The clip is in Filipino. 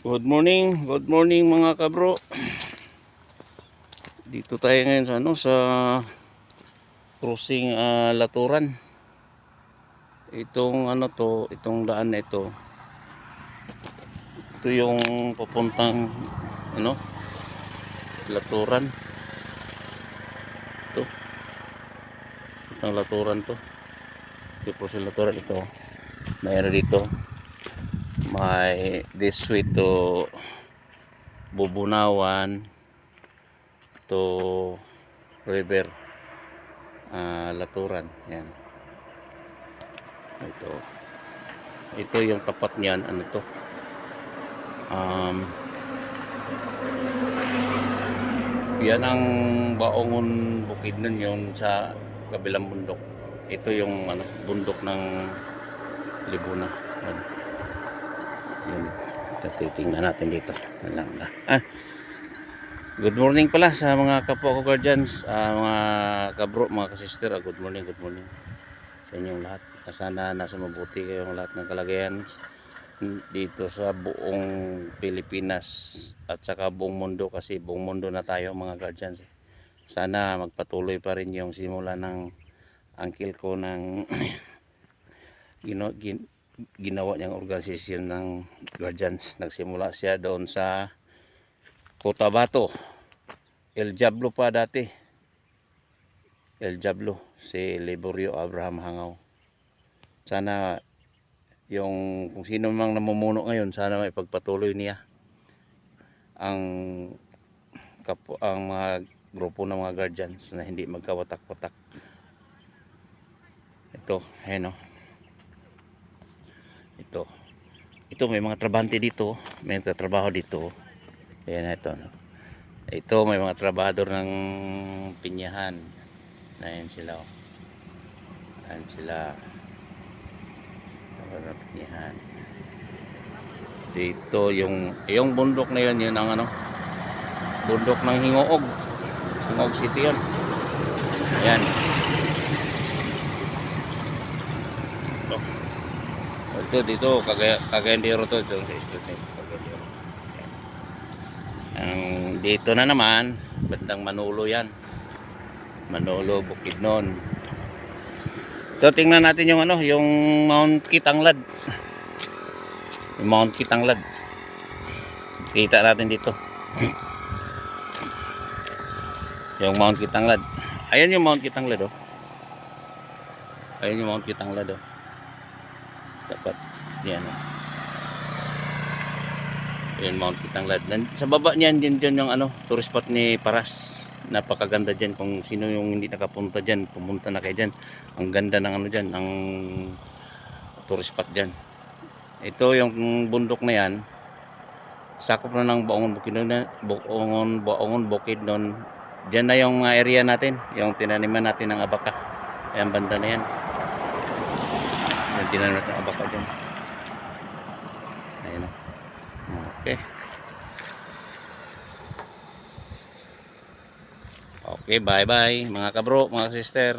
Good morning, good morning mga kabro. Dito tayo ngayon sa ano sa crossing ah, Laturan. Itong ano to, itong daan na ito. Ito yung papuntang ano Laturan. Ito. Itong Laturan to. Ito sa Laturan ito. Mayroon dito may this way to Bubunawan to River ah, Laturan. Yan. Ito. Ito yung tapat niyan. Ano to? Um, yan ang baongon bukid nun yung sa kabilang bundok. Ito yung ano, bundok ng Libuna. Yan yun. Titingnan natin dito. Lang na. Ah. Good morning pala sa mga kapwa ko guardians, ah, mga kabro, mga kasister. Ah, good morning, good morning sa inyong lahat. Ah, Sana nasa mabuti kayong lahat ng kalagayan dito sa buong Pilipinas at saka buong mundo kasi buong mundo na tayo mga guardians. Sana magpatuloy pa rin yung simula ng uncle ko ng gino, gin, ginawa niyang organisasyon ng guardians. Nagsimula siya doon sa Cotabato. El Diablo pa dati. El Diablo. Si Liborio Abraham Hangaw. Sana yung kung sino mang namumuno ngayon, sana may pagpatuloy niya ang kapo, ang mga grupo ng mga guardians na hindi magkawatak-watak. Ito, ayan o ito ito may mga trabahante dito. May trabaho dito. Ayan ito no? ito may mga trabahador ng pinyahan. Ayan sila oh. ayan sila. Trabahador ng pinyahan. Dito yung yung bundok na yun yun ang ano? Bundok ng Hingoog. Hingoog City yun. Ayan ito dito kagaya kagayandero to ito ang dito na naman bandang Manolo yan. Manolo Bukidnon. Ito tingnan natin yung ano yung Mount Kitanglad. Yung Mount Kitanglad. Kita natin dito. Yung Mount Kitanglad. Ayan yung Mount Kitanglad oh. Ayan yung Mount Kitanglad oh dapat yan oh. yun Mount Kitanglad Nan- sa baba niyan din dyan yung ano tourist spot ni Paras. Napakaganda dyan. Kung sino yung hindi nakapunta dyan pumunta na kayo dyan. Ang ganda ng ano dyan ang tourist spot dyan. Ito yung bundok na yan. Sakop na ng Baongon Bukidnon Baongon Baongon Bukidnon dyan na yung mga area natin. Yung tinaniman natin ng abaka. Ayan banda na yan yung tinanim natin abaka dyan. Ayun okay. Okay bye bye mga kabro mga sister